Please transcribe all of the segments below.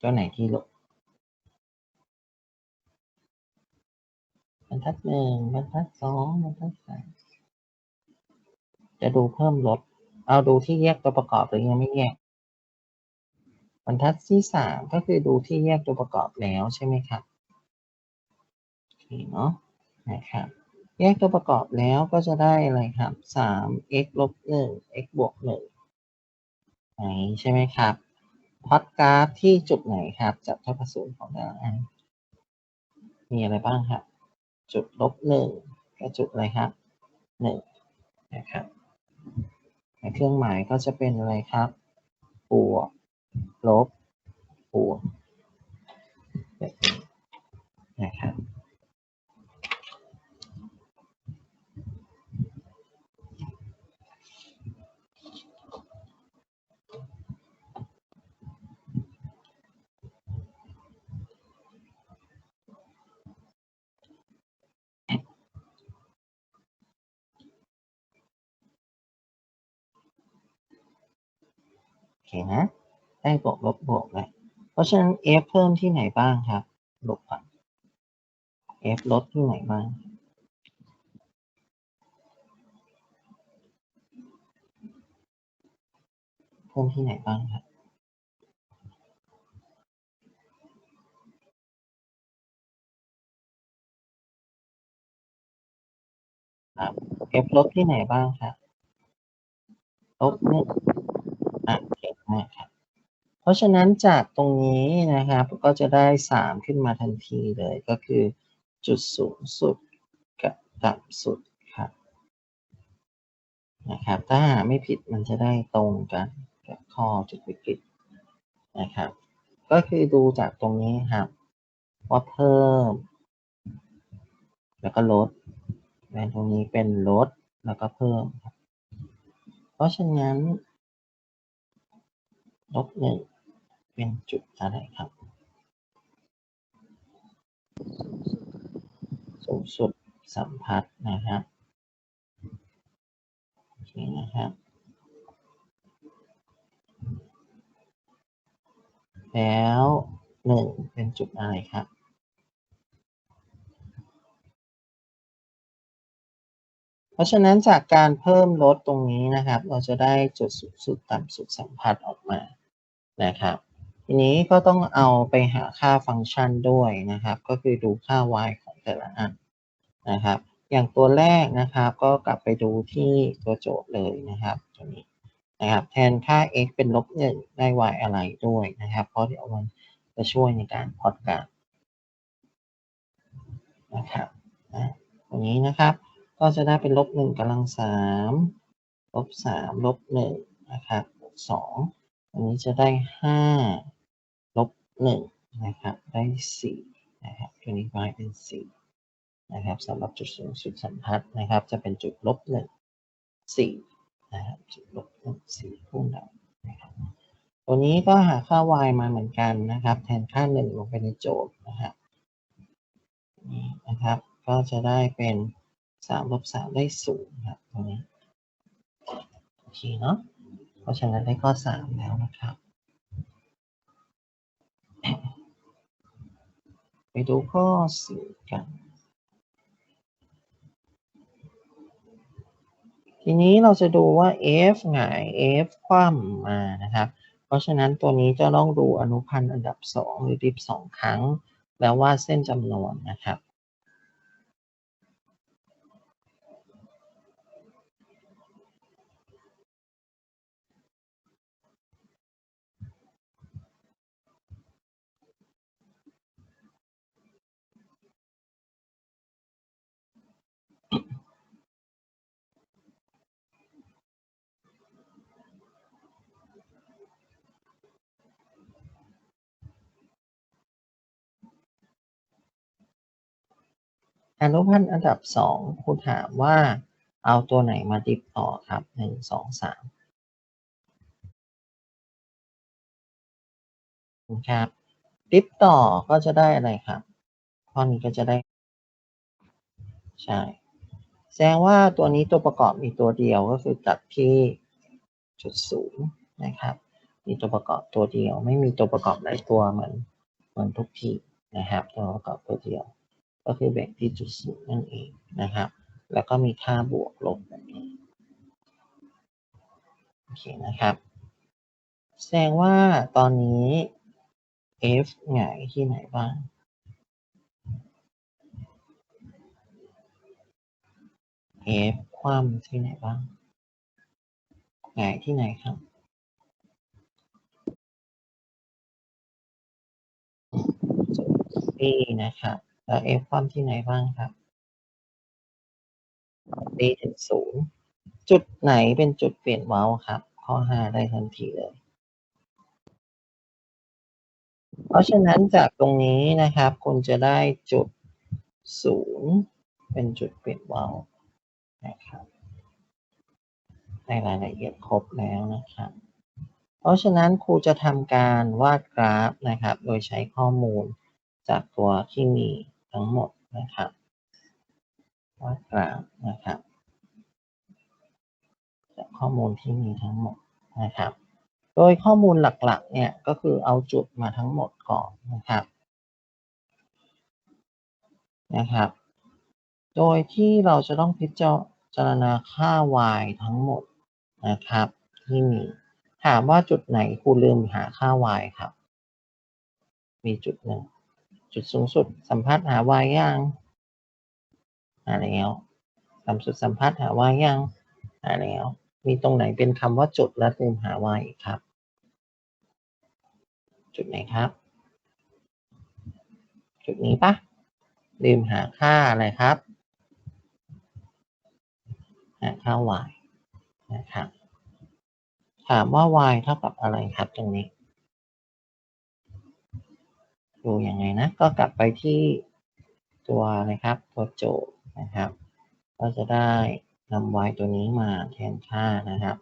ตัวไหนที่ลบบรรทัดหนึ่งบรรทัดสองบรรทัดสามจะดูเพิ่มลด เอาดูที่แยกตัวประกอบหรือยังไม่แยก บรรทัดที่สามก็คือดูที่แยกตัวประกอบแล้วใช่ไหมครับโอเคเนาะนะครับแยกตัวประกอบแล้วก็จะได้อะไรครับสาม x ลบหนึ่ง x บวกหนึ่งไหนใช่ไหมครับ พอดกราฟที่จุดไหนครับจับเท่ากับศูนย์ของแต่ละอัน มีอะไรบ้างครับ จุดลบหนึ่งกับจุดอะไรครับหนึ่งนะครับในเครื่องหมายก็จะเป็นอะไรครับบวกลบบวกแบบนี้ เคนะ ได้บวกลบบวกเลยเพราะฉะนั้น f เพิ่มที่ไหนบ้างครับลบก่อน f ลดที่ไหนบ้าง เพิ่มที่ไหนบ้างครับครับ f ลบที่ไหนบ้างครับลบหนึ่งอะ เก่งมากครับเพราะฉะนั้นจากตรงนี้นะครับก็จะได้สามขึ้นมาทันทีเลยก็คือจุดสูงสุดกับต่ำสุดครับนะครับถ้าหาไม่ผิดมันจะได้ตรงกันกับข้อจุดวิกฤตนะครับ ก็คือดูจากตรงนี้ครับว่าเพิ่ม แล้วก็ลดและตรงนี้เป็นลดแล้วก็เพิ่มครับเพราะฉะนั้น ลบหนึ่งเป็นจุดอะไรครับ สูงสุดสัมผัสนะครับโอเคนะครับแล้วหนึ่งเป็นจุดอะไรครับเพราะฉะนั้นจากการเพิ่มลดตรงนี้นะครับ เราจะได้จุดสูงสุดต่ำสุดสัมผัสออกมา นะครับ ทีนี้ก็ต้องเอาไปหาค่าฟังก์ชันด้วยนะครับ ก็คือดูค่า y ของแต่ละอันนะครับ อย่างตัวแรกนะครับก็กลับไปดูที่ตัวโจทย์เลยนะครับตัวนี้นะครับแทนค่า x เป็นลบหนึ่งได้ y อะไรด้วยนะครับ เพราะเดี๋ยวมันจะช่วยในการพอดกาฟนะครับนะตรงนี้นะครับ ก็จะได้เป็นลบหนึ่งกำลังสามลบสามลบหนึ่งนะครับสอง อันนี้จะได้ห้าลบหนึ่งนะครับ ได้สี่นะครับตัวนี้ y เป็นสี่นะครับสำหรับจุดสูงสุดสัมพัทธ์นะครับ จะเป็นจุดลบหนึ่งสี่นะครับจุดลบหนึ่งสี่คู่ดำนะครับตัวนี้ก็หาค่า y มาเหมือนกันนะครับ แทนค่าหนึ่งลงไปในโจทย์นะครับนี่นะครับ ก็จะได้เป็นสามลบสามได้ศูนย์ครับตรงนี้โอเคเนาะ ราะฉะนั้นได้ข้อสามแล้วนะครับ ไปดูข้อสี่กัน ทีนี้เราจะดูว่า f หงาย f คว่ำมานะครับ เพราะฉะนั้นตัวนี้จะต้องดูอนุพันธ์อันดับสองหรือดิฟสองครั้ง แล้ววาดเส้นจำนวนนะครับ อนุพันธ์อันดับสองครูถามว่าเอาตัวไหนมาดิฟต่อครับหนึ่งสองสามครับดิฟต่อก็จะได้อะไรครับข้อนี้ก็จะได้ ใช่ แสดงว่าตัวนี้ตัวประกอบมีตัวเดียวก็คือตัดที่จุดศูนย์นะครับ มีตัวประกอบตัวเดียว ไม่มีตัวประกอบหลายตัวเหมือนเหมือนทุกทีนะครับ ตัวประกอบตัวเดียว ก็คือแบ่งที่จุดศูนย์นั่นเองนะครับ แล้วก็มีค่าบวกลบแบบนี้โอเคนะครับ แสดงว่าตอนนี้ f หงายที่ไหนบ้าง f คว่ำที่ไหนบ้างหงายที่ไหนครับจุด B นะครับ แล้ว f คว่ำที่ไหนบ้างครับ D ถึงศูนย์จุดไหนเป็นจุดเปลี่ยนเว้าครับ ข้อ5ได้ทันทีเลย เพราะฉะนั้นจากตรงนี้นะครับ คุณจะได้จุดศูนย์เป็นจุดเปลี่ยนเว้านะครับในรายละเอียดครบแล้วนะครับ เพราะฉะนั้นครูจะทำการวาดกราฟนะครับ โดยใช้ข้อมูล จากตัวที่มีทั้งหมดนะครับวาดกราฟนะครับ จากข้อมูลที่มีทั้งหมดนะครับ โดยข้อมูลหลักๆ เนี่ยก็คือเอาจุดมาทั้งหมดก่อนนะครับนะครับ โดยที่เราจะต้องพิจารณาค่า y ทั้งหมดนะครับ ที่มีถามว่าจุดไหนครูลืมหาค่า y ครับ มีจุดหนึ่ง จุดสูงสุด สัมพัทธ์หา y ยังหาแล้วต่ำสุดสัมพัทธ์หา y ยังหาแล้วมีตรงไหนเป็นคำว่าจุดและลืมหา y อีกครับ จุดไหนครับ จุดนี้ปะลืมหาค่าอะไรครับ หาค่า y นะครับ ถามว่า y เท่ากับอะไรครับตรงนี้ ดูยังไงนะ ก็กลับไปที่ตัวนะครับตัวโจทย์นะครับ ก็จะได้นำ y ตัวนี้มาแทนค่านะครับ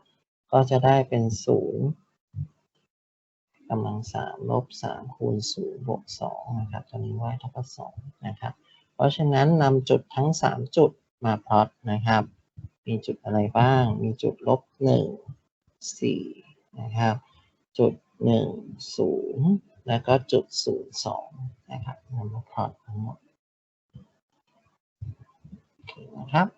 ก็จะได้เป็นศูนย์กำลังสามลบสามคูณศูนย์บวกสองนะครับตัวนี้ y เท่ากับสองนะครับ เพราะฉะนั้นนำจุดทั้งสามจุดมาพลอตนะครับ มีจุดอะไรบ้าง มีจุดลบหนึ่งสี่นะครับ จุดหนึ่งศูนย์ แล้วก็จุดศูนย์สองนะครับนำมาพอตทั้งหมดโอเคนะครับ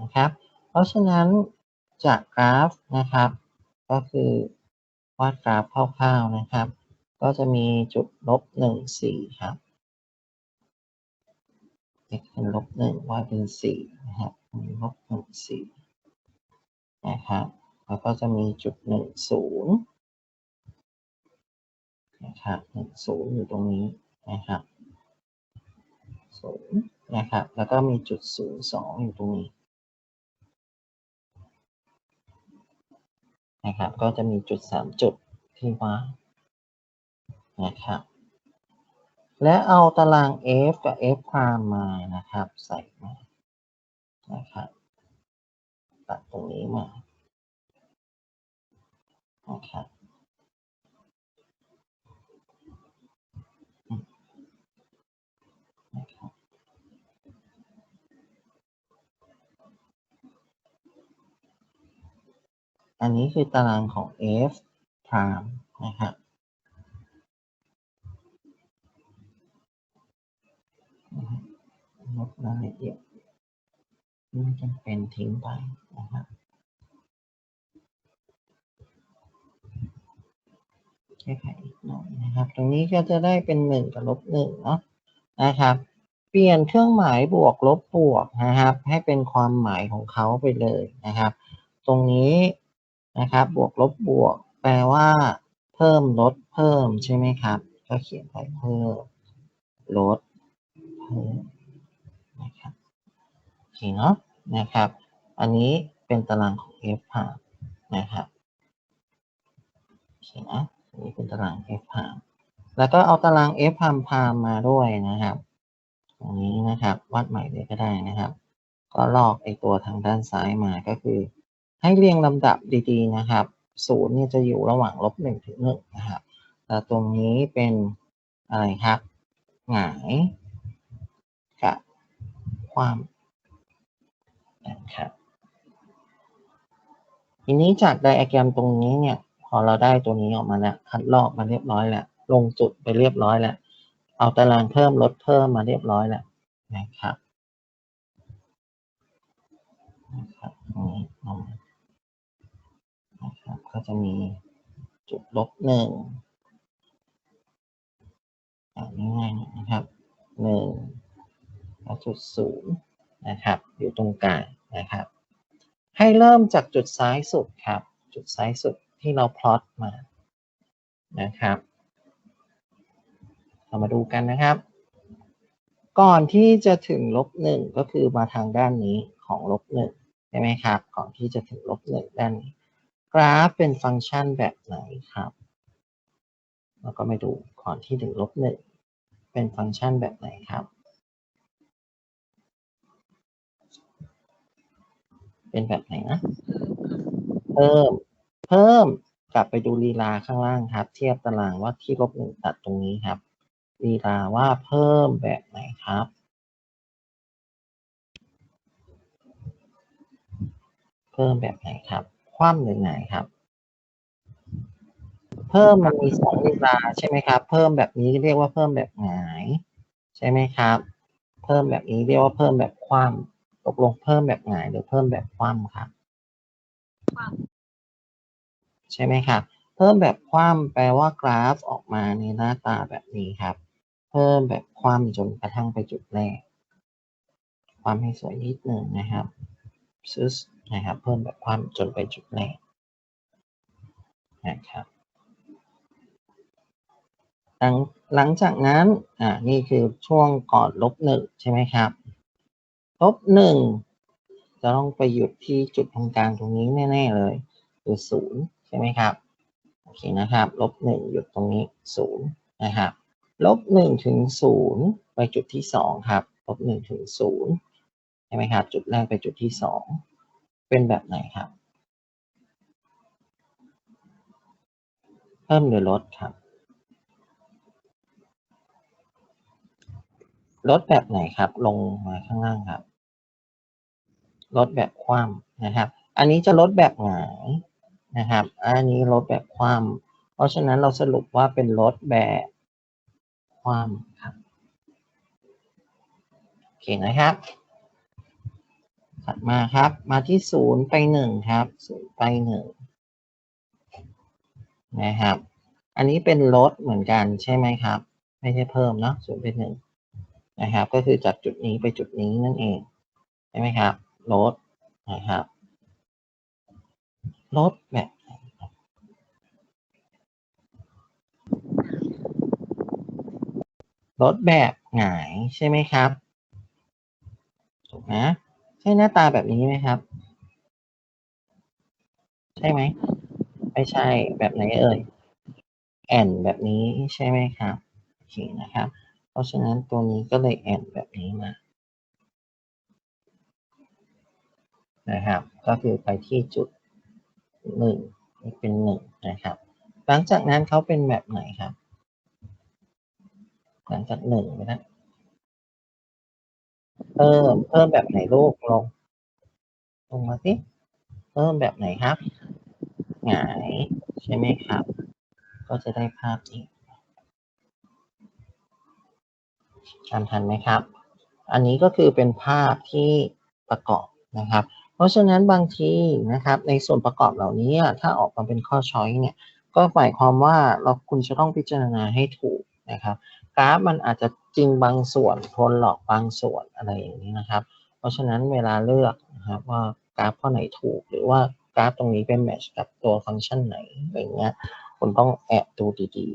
นะครับ เพราะฉะนั้นจากกราฟนะครับ ก็คือวาดกราฟคร่าวๆนะครับ ก็จะมีจุดลบหนึ่งสี่ครับ x เป็นลบหนึ่ง y เป็นสี่นะครับมีลบหนึ่งสี่นะครับแล้วก็จะมีจุดหนึ่งศูนย์นะครับหนึ่งศูนย์อยู่ตรงนี้นะครับศูนย์นะครับ แล้วก็มีจุดศูนย์สองอยู่ตรงนี้นะครับ ก็จะมีจุดสามจุดที่ว่าง นะครับ และเอาตาราง f กับ f พรามมานะครับ ใส่มานะครับตัดตรงนี้มานะครับอืมนะครับอันนี้คือตารางของ f พรามนะครับ ลบรายละเอียดไม่จำเป็นทิ้งไปนะครับแก้ไขอีกหน่อยนะครับ ตรงนี้ก็จะได้เป็นหนึ่งกับลบหนึ่งเนาะนะครับ เปลี่ยนเครื่องหมายบวกลบบวกนะครับ ให้เป็นความหมายของเขาไปเลยนะครับ ตรงนี้นะครับ บวกลบบวก แปลว่า เพิ่มลดเพิ่มใช่ไหมครับ ก็เขียนไปเพิ่มลด นะครับโอเคเนาะนะครับ อันนี้เป็นตารางของ f ผ่านนะครับโอเคนะนนี้เป็นตาราง f ผ่านแล้วก็เอาตาราง f พามพามมาด้วยนะครับ ตรงนี้นะครับวาดใหม่เลยก็ได้นะครับ ก็ลอกไอตัวทางด้านซ้ายมาก็คือ ให้เรียงลำดับดีๆนะครับศูนย์เนี่ยจะอยู่ระหว่างลบหนึ่งถึงหนึ่งนะครับแต่ตรงนี้เป็นอะไรครับหงาย ความนะครับทีนี้จากไดอะแกรมตรงนี้เนี่ย พอเราได้ตัวนี้ออกมาแล้วคัดลอกมาเรียบร้อยแล้วลงจุดไปเรียบร้อยแล้วเอาตารางเพิ่มลดเพิ่มมาเรียบร้อยแล้วนะครับนะครับตรงนี้เอานะครับก็จะมีจุดลบหนึ่งง่ายๆหน่อยนะครับหนึ่ง แล้วจุดศูนย์นะครับ อยู่ตรงกลางนะครับ ให้เริ่มจากจุดซ้ายสุดครับ จุดซ้ายสุดที่เราพลอตมานะครับ เรามาดูกันนะครับ ก่อนที่จะถึงลบหนึ่งก็คือมาทางด้านนี้ของลบหนึ่งใช่ไหมครับ ก่อนที่จะถึงลบหนึ่งด้านนี้ กราฟเป็นฟังก์ชันแบบไหนครับแล้วก็มาดูก่อนที่ถึงลบหนึ่งเป็นฟังก์ชันแบบไหนครับ เป็นแบบไหนนะ เพิ่ม เพิ่ม กลับไปดูลีลาข้างล่างครับ เทียบตารางว่าที่ลบหนึ่งตัดตรงนี้ครับลีลาว่าเพิ่มแบบไหนครับ เพิ่มแบบไหนครับ คว่ำหรือไงครับ เพิ่มมันมีสองลีลาใช่ไหมครับ เพิ่มแบบนี้เรียกว่าเพิ่มแบบหงาย ใช่ไหมครับ เพิ่มแบบนี้เรียกว่าเพิ่มแบบคว่ำ ตกลงเพิ่มแบบหงายหรือเพิ่มแบบคว่ำครับใช่ไหมครับ เพิ่มแบบคว่ำแปลว่ากราฟออกมาในหน้าตาแบบนี้ครับ เพิ่มแบบคว่ำจนกระทั่งไปจุดแรก ความให้สวยนิดหนึ่งนะครับซึสนะครับ เพิ่มแบบคว่ำจนไปจุดแรกนะครับหลังหลังจากนั้น อ่า นี่คือช่วงก่อนลบหนึ่งใช่ไหมครับ ลบหนึ่งจะต้องไปหยุดที่จุดตรงกลางตรงนี้แน่ๆเลยคือศูนย์ใช่ไหมครับโอเคนะครับลบหนึ่งหยุดตรงนี้ศูนย์นะครับลบหนึ่งถึงศูนย์ไปจุดที่สองครับลบหนึ่งถึงศูนย์ใช่ไหมครับ จุดแรกไปจุดที่สองเป็นแบบไหนครับ เพิ่มหรือลดครับ ลดแบบไหนครับ ลงมาข้างล่างครับ ลดแบบคว่ำนะครับ อันนี้จะลดแบบหงายนะครับ อันนี้ลดแบบคว่ำเพราะฉะนั้นเราสรุปว่าเป็นลดแบบคว่ำครับโอเคนะครับถัดมาครับ มาที่ศูนย์ไปหนึ่งครับศูนย์ไปหนึ่งนะครับ อันนี้เป็นลดเหมือนกันใช่ไหมครับ ไม่ใช่เพิ่มเนาะศูนย์ไปหนึ่ง นะครับ ก็คือจากจุดนี้ไปจุดนี้นั่นเองใช่ไหมครับลดนะครับลดแบบไหนครับลดแบบหงายใช่ไหมครับถูกนะใช่หน้าตาแบบนี้ไหมครับ ใช่ไหมไม่ใช่แบบไหนเอ่ยแอนแบบนี้ใช่ไหมครับโอเคนะครับ ราะฉะนั้นตัวนี้ก็เลยแอนแบบนี้มา นะครับ ก็คือไปที่จุดหนึ่งเป็นหนึ่งนะครับ หลังจากนั้นเขาเป็นแบบไหนครับ หลังจากหนึ่งไปนะเพิ่มเพิ่มแบบไหนลูกลง ลงมาสิเพิ่มแบบไหนครับ หงาย ใช่ไหมครับ ก็จะได้ภาพนี้ ตามทันไหมครับ อันนี้ก็คือเป็นภาพที่ประกอบนะครับ เพราะฉะนั้นบางทีนะครับในส่วนประกอบเหล่านี้ถ้าออกมาเป็นข้อช้อยเนี่ยก็หมายความว่าเราคุณจะต้องพิจารณาให้ถูกนะครับกราฟมันอาจจะจริงบางส่วนทนหลอกบางส่วนอะไรอย่างนี้นะครับ เพราะฉะนั้นเวลาเลือกนะครับว่ากราฟข้อไหนถูก หรือว่ากราฟตรงนี้เป็นแมทช์กับตัวฟังก์ชันไหนอะไรเงี้ยคุณต้องแอบดูดี